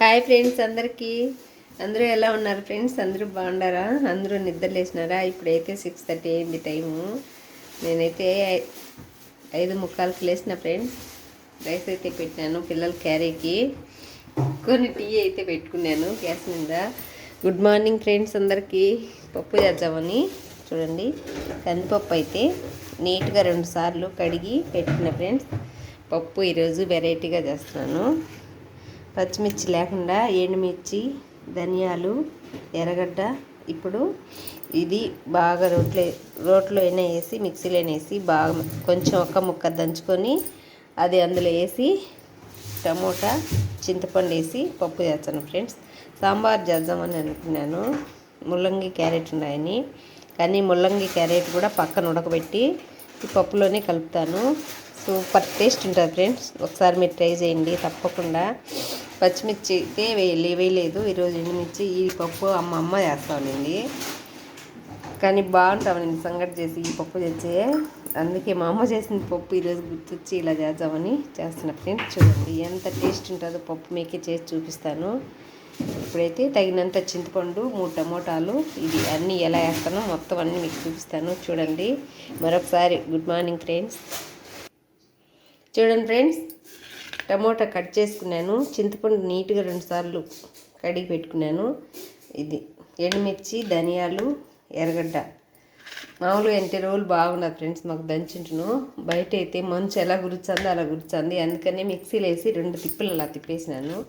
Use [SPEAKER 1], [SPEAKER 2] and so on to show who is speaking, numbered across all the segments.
[SPEAKER 1] Hi friends అందరికీ. అందరూ ఎలా ఉన్నారు ఫ్రెండ్స్? అందరూ బాగున్నారా? అందరూ నిద్రలేసినారా ఇప్పుడైతే సిక్స్ థర్టీ అయింది టైము. నేనైతే ఐదు ముక్కాలకి లేచిన ఫ్రెండ్స్. రైస్ అయితే పెట్టినాను పిల్లల క్యారీకి. కొన్ని టీ అయితే పెట్టుకున్నాను గ్యాస్ మీద. గుడ్ మార్నింగ్ ఫ్రెండ్స్ అందరికీ. పప్పు చేద్దామని చూడండి. కందిపప్పు అయితే నీట్గా రెండు సార్లు కడిగి పెట్టిన ఫ్రెండ్స్. పప్పు ఈరోజు వెరైటీగా చేస్తున్నాను. పచ్చిమిర్చి లేకుండా ఎండుమిర్చి ధనియాలు ఎర్రగడ్డ ఇప్పుడు ఇది బాగా రోట్లో రోట్లో అయినా వేసి మిక్సీలో అయినా వేసి బాగా కొంచెం ఒక్క ముక్క దంచుకొని అది అందులో వేసి టమోటా చింతపండు వేసి పప్పు చేస్తాను ఫ్రెండ్స్. సాంబార్ చేద్దామని అనుకున్నాను. ముల్లంగి క్యారెట్ ఉన్నాయని. కానీ ముల్లంగి క్యారెట్ కూడా పక్కన ఉడకబెట్టి ఈ పప్పులోనే కలుపుతాను. సూపర్ టేస్ట్ ఉంటుంది ఫ్రెండ్స్. ఒకసారి మీరు ట్రై చేయండి తప్పకుండా. పచ్చిమిర్చి అయితే వేయలే వేయలేదు. ఈరోజు ఎండుమిర్చి ఈ పప్పు అమ్మ అమ్మ చేస్తా కానీ బాగుంటామని సంగటి చేసి ఈ పప్పు తెచ్చే అందుకే మా అమ్మ చేసిన పప్పు ఈరోజు గుర్తొచ్చి ఇలా చేద్దామని చేస్తున్న ఫ్రెండ్స్. చూడండి ఎంత టేస్ట్ ఉంటుందో పప్పు మీకే చేసి చూపిస్తాను. ఇప్పుడైతే తగినంత చింతపండు మూడు టమోటాలు ఇది అన్నీ ఎలా వేస్తానో మొత్తం అన్నీ మీకు చూపిస్తాను. చూడండి మరొకసారి గుడ్ మార్నింగ్ ఫ్రెండ్స్. చూడండి ఫ్రెండ్స్ టమోటా కట్ చేసుకున్నాను. చింతపండు నీట్గా రెండుసార్లు కడిగి పెట్టుకున్నాను. ఇది ఎండుమిర్చి ధనియాలు ఎర్రగడ్డ. మామూలుగా ఎంటే రోజులు బాగున్నారు ఫ్రెండ్స్ మాకు దంచుంటును. బయట అయితే మంచు ఎలా గురుచుందో అలా గురుచుంది. అందుకనే మిక్సీలో వేసి రెండు తిప్పులు అలా తిప్పేసినాను.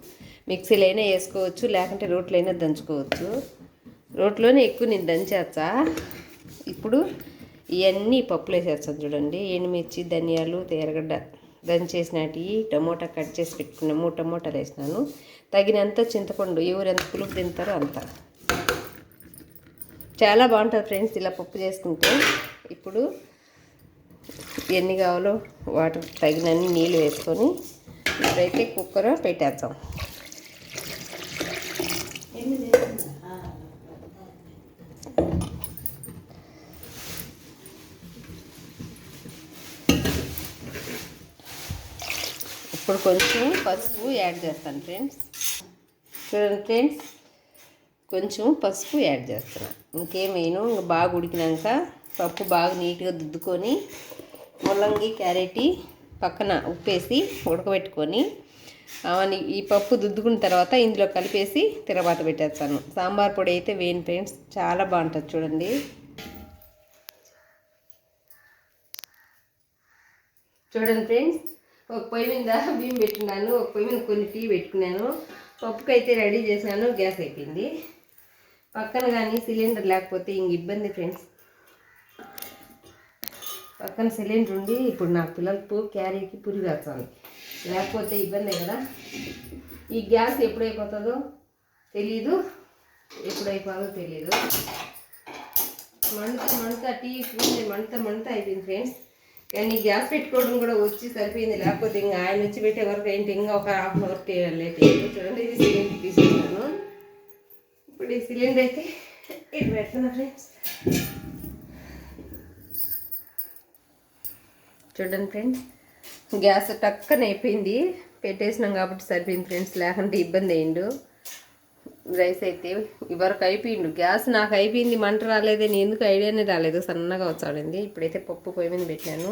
[SPEAKER 1] మిక్సీలో అయినా వేసుకోవచ్చు లేకుంటే రోట్లో అయినా దంచుకోవచ్చు. రోట్లోనే ఎక్కువ నేను దంచేస్తా. ఇప్పుడు ఇవన్నీ పప్పులు వేసేస్తాను చూడండి. ఎండుమిర్చి ధనియాలు ఎర్రగడ్డ. దంచేసినటి టమోటా కట్ చేసి పెట్టుకున్న మూడు టమోటాలు వేసినాను. తగినంత చింతపండు ఎవరు ఎంత పులుపు తింటారో అంత. చాలా బాగుంటుంది ఫ్రెండ్స్ ఇలా పప్పు చేసుకుంటే. ఇప్పుడు ఎన్ని కావాలో వాటర్ తగినన్ని నీళ్ళు వేసుకొని ఇప్పుడైతే కుక్కర్ పెట్టేద్దాం. ఇప్పుడు కొంచెం పసుపు యాడ్ చేస్తాను ఫ్రెండ్స్. చూడండి ఫ్రెండ్స్ కొంచెం పసుపు యాడ్ చేస్తున్నాను ఇంకేమైనా ఇంకా బాగా ఉడికినాక పప్పు బాగా నీట్గా దుద్దుకొని ముల్లంగి క్యారెట్ పక్కన ఉప్పేసి ఉడకబెట్టుకొని అవన్నీ ఈ పప్పు దుద్దుకున్న తర్వాత ఇందులో కలిపేసి తిరబాత పెట్టేస్తాను. సాంబార్ పొడి అయితే వేయను ఫ్రెండ్స్ చాలా బాగుంటుంది చూడండి. చూడండి ఫ్రెండ్స్ ఒక పొయ్యి మీద బియ్యం పెట్టున్నాను ఒక పొయ్యి మీద కొన్ని టీ పెట్టుకున్నాను పప్పుకైతే అయితే రెడీ చేశాను గ్యాస్ అయిపోయింది. పక్కన కానీ సిలిండర్ లేకపోతే ఇంక ఇబ్బంది ఫ్రెండ్స్. పక్కన సిలిండర్ ఉండి ఇప్పుడు నా పిల్లలకు క్యారీకి పురి కాచాలి లేకపోతే ఇబ్బందే కదా. ఈ గ్యాస్ ఎప్పుడైపోతుందో తెలీదు. ఎప్పుడైపోతుందో తెలీదు. మంట మంట టీ చూడండి మంట మంట అయిపోయింది ఫ్రెండ్స్. కానీ గ్యాస్ పెట్టుకోవడం కూడా వచ్చి సరిపోయింది. లేకపోతే ఇంకా ఆయన వచ్చి పెట్టే వరకు ఏంటి? ఇంకా ఒక హాఫ్ అన్ అవర్ లేట్ అయింది చూడండి ఇది సిలిండర్ తీసుకున్నాను. ఇప్పుడు ఈ సిలిండర్ అయితే ఇటు పెడుతున్నా ఫ్రెండ్స్. చూడండి ఫ్రెండ్స్ గ్యాస్ టక్కన అయిపోయింది. పెట్టేసినాం కాబట్టి సరిపోయింది ఫ్రెండ్స్. లేకుంటే ఇబ్బంది అయిండు రైస్ అయితే ఇవరకు అయిపోయిండు. గ్యాస్ నాకు అయిపోయింది మంట రాలేదని ఎందుకు ఐడియానే రాలేదు. సన్నగా వచ్చాడింది. ఇప్పుడైతే పప్పు పొయ్యి మీద పెట్టాను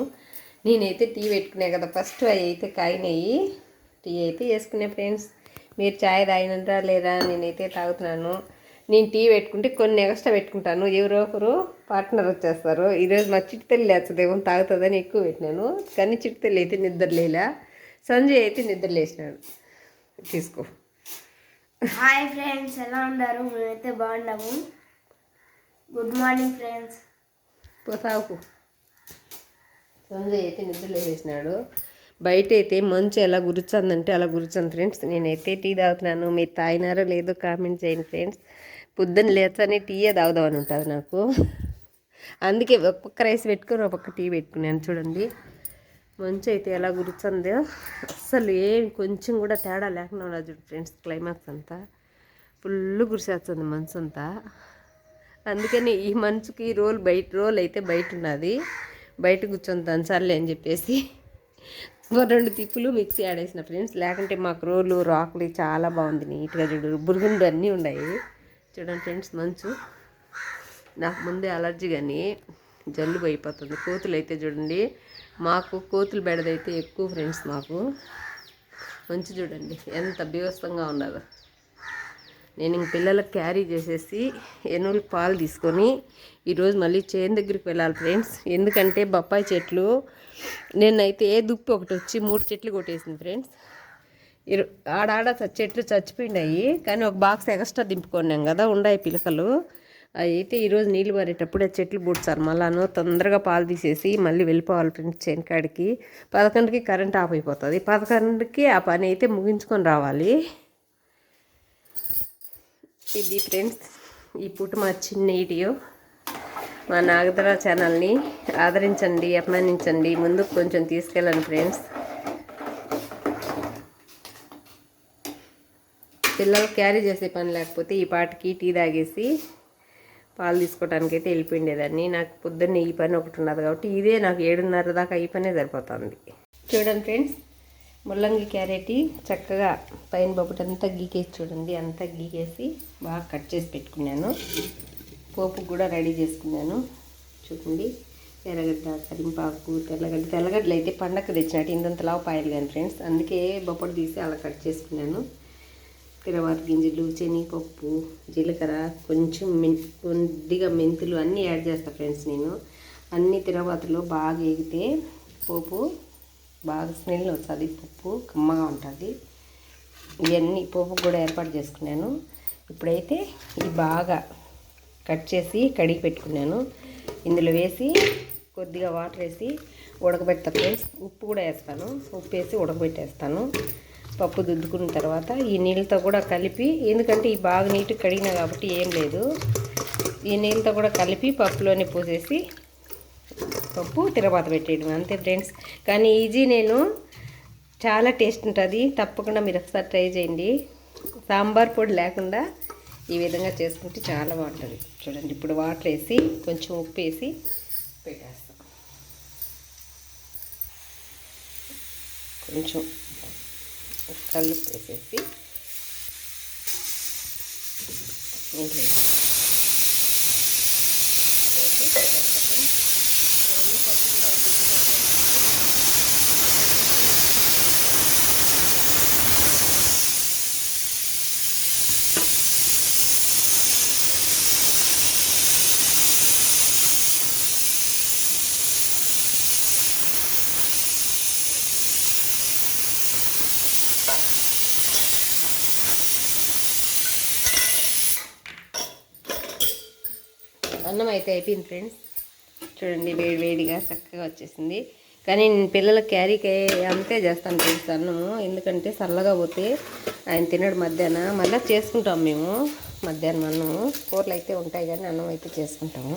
[SPEAKER 1] నేనైతే టీ పెట్టుకునే కదా ఫస్ట్ అవి అయితే కాగినాయి టీ అయితే వేసుకునే ఫ్రెండ్స్. మీరు చాయ్ తాగినరా లేదా నేనైతే తాగుతున్నాను. నేను టీ పెట్టుకుంటే కొన్ని ఎక్స్ట్రా పెట్టుకుంటాను. ఎవరో ఒకరు పార్ట్నర్ వచ్చేస్తారు. ఈరోజు మా చిట్టుతల్లి లేచదేమో తాగుతుందని ఎక్కువ పెట్టినాను. కానీ చిట్టుతల్లి అయితే నిద్ర లేలా. సంజయ్ అయితే నిద్ర లేచినాడు. తీసుకో.
[SPEAKER 2] హాయ్ ఫ్రెండ్స్ ఎలా ఉన్నారు? మేమైతే బాగున్నాము. గుడ్ మార్నింగ్ ఫ్రెండ్స్
[SPEAKER 1] పోతావుకు సంజయ్ అయితే నిద్ర లేచేసినాడు. బయట అయితే మంచు ఎలా గురుచుందంటే అలా గురుచుంది ఫ్రెండ్స్ నేనైతే టీ తాగుతున్నాను. మీరు తాగినారో లేదో కామెంట్ చేయండి ఫ్రెండ్స్ పొద్దున్న లేచని టీయే తాగుదామని ఉంటుంది నాకు. అందుకే ఒక్కొక్క రైస్ పెట్టుకొని ఒక్కొక్క టీ పెట్టుకున్నాను చూడండి. మంచు అయితే ఎలా గురుచుందో అస్సలు ఏం కొంచెం కూడా తేడా లేకుండా ఉన్నది ఫ్రెండ్స్ క్లైమాక్స్ అంతా. ఫుల్ గురిసేస్తుంది మంచు అంతా. అందుకని ఈ మంచుకి రోల్ బయట రోల్ అయితే బయట ఉన్నది. బయట కూర్చొని దంచాలి అని చెప్పేసి రెండు తిప్పులు మిక్సీ ఆడేసిన ఫ్రెండ్స్. లేకుంటే మాకు రోలు రాకులు చాలా బాగుంది నీట్గా చూడు. బురుగుండు అన్నీ ఉన్నాయి. చూడండి ఫ్రెండ్స్ మంచు. నాకు ముందే అలర్జీ కానీ జల్లు అయిపోతుంది. కోతులు అయితే చూడండి. మాకు కోతులు బెడదైతే ఎక్కువ ఫ్రెండ్స్ మాకు. మంచి చూడండి ఎంత బీభత్సంగా ఉన్నదో నేను ఇంక పిల్లలకు క్యారీ చేసేసి ఎనువులకు పాలు తీసుకొని ఈరోజు మళ్ళీ చేను దగ్గరికి వెళ్ళాలి ఫ్రెండ్స్ ఎందుకంటే బొప్పాయి చెట్లు నేనైతే ఏ దుప్పి ఒకటి వచ్చి మూడు చెట్లు కొట్టేసింది ఫ్రెండ్స్ ఇరు ఆడాడ చెట్లు చచ్చిపోయినాయి. కానీ ఒక బాక్స్ ఎక్స్ట్రా దింపుకున్నాం కదా ఉండాయి పిలకలు. అయితే ఈరోజు నీళ్ళు పారేటప్పుడు ఆ చెట్లు బుడ్చారు మళ్ళాను తొందరగా పాలు తీసేసి మళ్ళీ వెళ్ళిపోవాలి ఫ్రెండ్స్ చేనుకాడికి పదకొండుకి కరెంట్ ఆఫ్ అయిపోతుంది. పదకొండుకి ఆ పని అయితే ముగించుకొని రావాలి. ఇది ఫ్రెండ్స్ ఈ పూట మా చిన్న వీడియో. మా నాగధర ఛానల్ని ఆదరించండి అభిమానించండి. ముందుకు కొంచెం తీసుకెళ్ళండి ఫ్రెండ్స్. పిల్లలు క్యారీ చేసే పని లేకపోతే ఈ పాటకి టీ తాగేసి పాలు తీసుకోవడానికి అయితే వెళ్ళిపోయిండేదాన్ని. నాకు పొద్దున్న ఈ పని ఒకటి ఉన్నది కాబట్టి ఇదే నాకు ఏడున్నర దాకా ఈ పనే సరిపోతుంది. చూడండి ఫ్రెండ్స్ ముల్లంగి క్యారెట్ చక్కగా పైన బొబ్బటి అంతా గీకేసి చూడండి అంతా గీకేసి బాగా కట్ చేసి పెట్టుకున్నాను. పోపు కూడా రెడీ చేసుకున్నాను. చూడండి ఎర్రగడ్డ కరింపాకు తెల్లగడ్డ తెల్లగడ్డలు అయితే పండగ తెచ్చినట్టు ఇంతంతలా పాయలు కానీ ఫ్రెండ్స్ అందుకే బొప్పటి తీసి అలా కట్ చేసుకున్నాను. తిరవాత గింజలు శనగపప్పు జీలకర్ర కొంచెం మెన్ కొద్దిగా మెంతులు అన్నీ యాడ్ చేస్తా ఫ్రెండ్స్ నేను. అన్ని తిరవాతలో బాగా ఎగితే పోపు బాగా స్మెల్ వస్తుంది పప్పు కమ్మగా ఉంటుంది. ఇవన్నీ పోపు కూడా ఏర్పాటు చేసుకున్నాను. ఇప్పుడైతే ఇది బాగా కట్ చేసి కడిగి పెట్టుకున్నాను. ఇందులో వేసి కొద్దిగా వాటర్ వేసి ఉడకబెడతా ఫ్రెండ్స్. ఉప్పు కూడా వేస్తాను. ఉప్పు వేసి ఉడకబెట్టేస్తాను. పప్పు దుద్దుకున్న తర్వాత ఈ నీళ్ళతో కూడా కలిపి ఎందుకంటే ఈ బాగా నీట్గా కడిగినా కాబట్టి ఏం లేదు. ఈ నీళ్ళతో కూడా కలిపి పప్పులోనే పోసేసి పప్పు తిరబాత పెట్టేయడం అంతే ఫ్రెండ్స్. కానీ ఈజీ నేను. చాలా టేస్ట్ ఉంటుంది. తప్పకుండా మీరు ఒకసారి ట్రై చేయండి. సాంబార్ పొడి లేకుండా ఈ విధంగా చేసుకుంటే చాలా బాగుంటుంది. చూడండి ఇప్పుడు వాటర్ వేసి కొంచెం ఉప్పు వేసి పెట్టేస్తాం. కొంచెం కళ్ళు వేసేసి నీళ్ళు వేసి అయితే అయిపోయింది ఫ్రెండ్స్ చూడండి వేడి వేడిగా చక్కగా వచ్చేసింది. కానీ నేను పిల్లల క్యారీకి అంతే చేస్తాను ఫ్రెండ్స్ అన్నము. ఎందుకంటే చల్లగా పోతే ఆయన తినడు మధ్యాహ్నం. మళ్ళీ చేసుకుంటాం మేము మధ్యాహ్నం అన్నము. కూరలు అయితే ఉంటాయి కానీ అన్నం అయితే చేసుకుంటాము.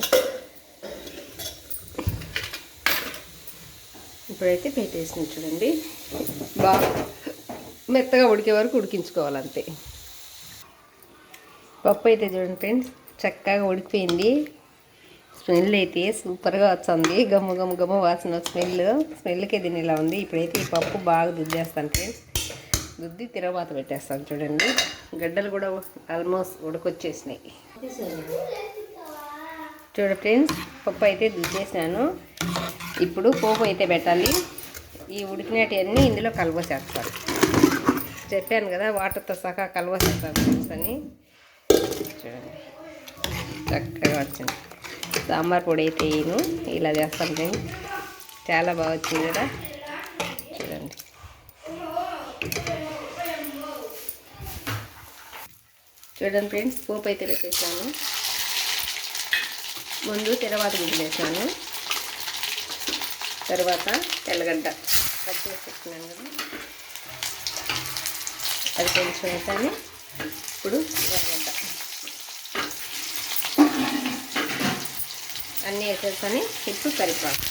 [SPEAKER 1] ఇప్పుడైతే పెట్టేసింది చూడండి. బాగా మెత్తగా ఉడికే వరకు ఉడికించుకోవాలంతే. పప్పు అయితే చూడండి ఫ్రెండ్స్ చక్కగా ఉడికిపోయింది. స్మెల్ అయితే సూపర్గా వచ్చింది గమ్ము గమ్ము గమ్ము వాసన స్మెల్. స్మెల్కే దీని ఇలా ఉంది. ఇప్పుడైతే ఈ పప్పు బాగా దుద్దేస్తాను ఫ్రెండ్స్. దుద్ది తిరవాత పెట్టేస్తాను చూడండి. గడ్డలు కూడా ఆల్మోస్ట్ ఉడకొచ్చేసినాయి. చూడ ఫ్రెండ్స్ పప్పు అయితే దుద్దేసాను ఇప్పుడు పోపు అయితే పెట్టాలి. ఈ ఉడికినటివన్నీ ఇందులో కలవసేస్తాను చెప్పాను కదా వాటర్తో సహా కలవసేస్తాను ఫ్రెండ్స్ అని. చూడండి. చక్కగా వచ్చింది. సాంబార్ పొడి అయితే వేయను. ఇలా చేస్తాను నేను. చాలా బాగా వచ్చింది కదా. చూడండి. చూడండి ఫ్రెండ్స్ పోపు అయితే పెట్టేసాను ముందు తెరవాత గుడ్లేసాను తర్వాత తెల్లగడ్డ కట్ చేసి కదా. అది కొంచెం వేసాను. ఇప్పుడు తెల్లగడ్డ. అన్నీ వేసేసుకొని ఇప్పుడు కరిపాకు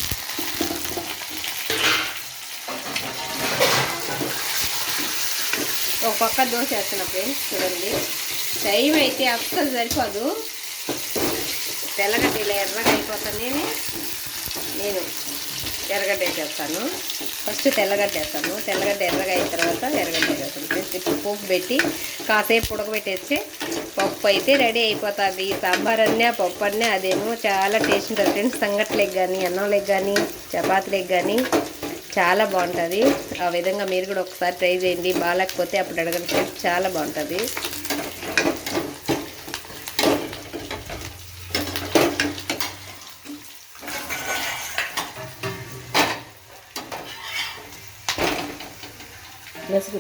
[SPEAKER 1] ఒక పక్క దోశ వేస్తున్నా ఫ్రెండ్స్ చూడండి. టైం అయితే అస్సలు సరిపోదు. తెల్లగడ్డ ఇలా ఎర్రగా అయిపోతానే నేను ఎర్రగడ్డ వేసేస్తాను. ఫస్ట్ తెల్లగడ్డ వేస్తాము తెల్లగడ్డ ఎర్రగా అయిన తర్వాత ఎర్రగడ్డ వేస్తాము ఫ్రెండ్స్ పోపు పెట్టి కాసేపు ఉడకబెట్టేస్తే పప్పు అయితే రెడీ అయిపోతుంది. సాంబార్ అన్నా పప్పు అన్నా అదేమో చాలా టేస్ట్ ఉంటుంది ఫ్రెండ్స్. సంగట్లేకి కానీ అన్నంలోకి కానీ చపాతీలకు కానీ చాలా బాగుంటుంది. ఆ విధంగా మీరు కూడా ఒకసారి ట్రై చేయండి. బాగాలేకపోతే అప్పుడు అడగండి ఫ్రెండ్స్. చాలా బాగుంటుంది. ರೆಸಿಪಿ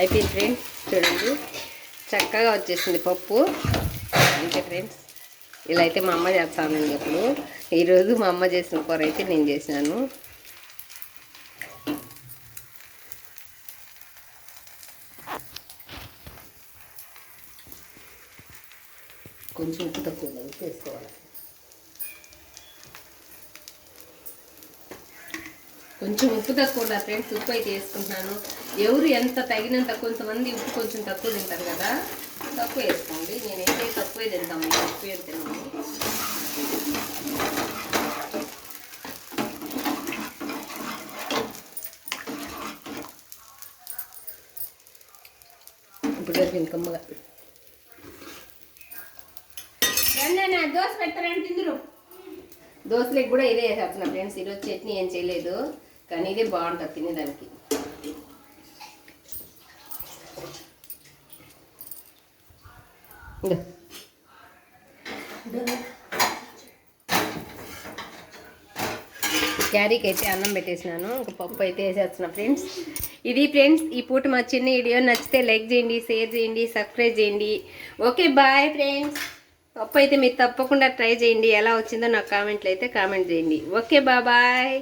[SPEAKER 1] అయిపోయింది ఫ్రెండ్స్. చూడండి. చక్కగా వచ్చేసింది పప్పు. అంతే ఫ్రెండ్స్. ఇలా అయితే మా అమ్మ చేస్తాను ఇప్పుడు ఈరోజు మా అమ్మ చేసిన కూర అయితే నేను చేసినాను. కొంచెం ఉప్పు తక్కువ వేసుకోవాలి. కొంచెం ఉప్పు తక్కువ ఉండాలి ఫ్రెండ్స్ ఉప్పు అయితే వేసుకుంటున్నాను. ఎవరు ఎంత తగినంత కొంతమంది ఉప్పు కొంచెం తక్కువ తింటారు కదా తక్కువ వేసుకోండి. నేనైతే తక్కువే తింటాము ఇప్పుడు సరిపోయింది కమ్మగా దోశ తిందురు. దోశలకు కూడా ఇదే వేసేస్తున్నా ఫ్రెండ్స్ ఈరోజు చట్నీ ఏం చేయలేదు. కానీ ఇదే బాగుంటుంది తినేదానికి. క్యారీకి అయితే అన్నం పెట్టేసినాను ఒక పప్పు అయితే వేసేస్తున్నా ఫ్రెండ్స్. ఇది ఫ్రెండ్స్ ఈ పూట మా చిన్న వీడియో నచ్చితే లైక్ చేయండి షేర్ చేయండి సబ్స్క్రైబ్ చేయండి. Okay bye friends. పప్పు అయితే మీరు తప్పకుండా ట్రై చేయండి ఎలా వచ్చిందో నాకు కామెంట్లు అయితే కామెంట్ చేయండి. Okay bye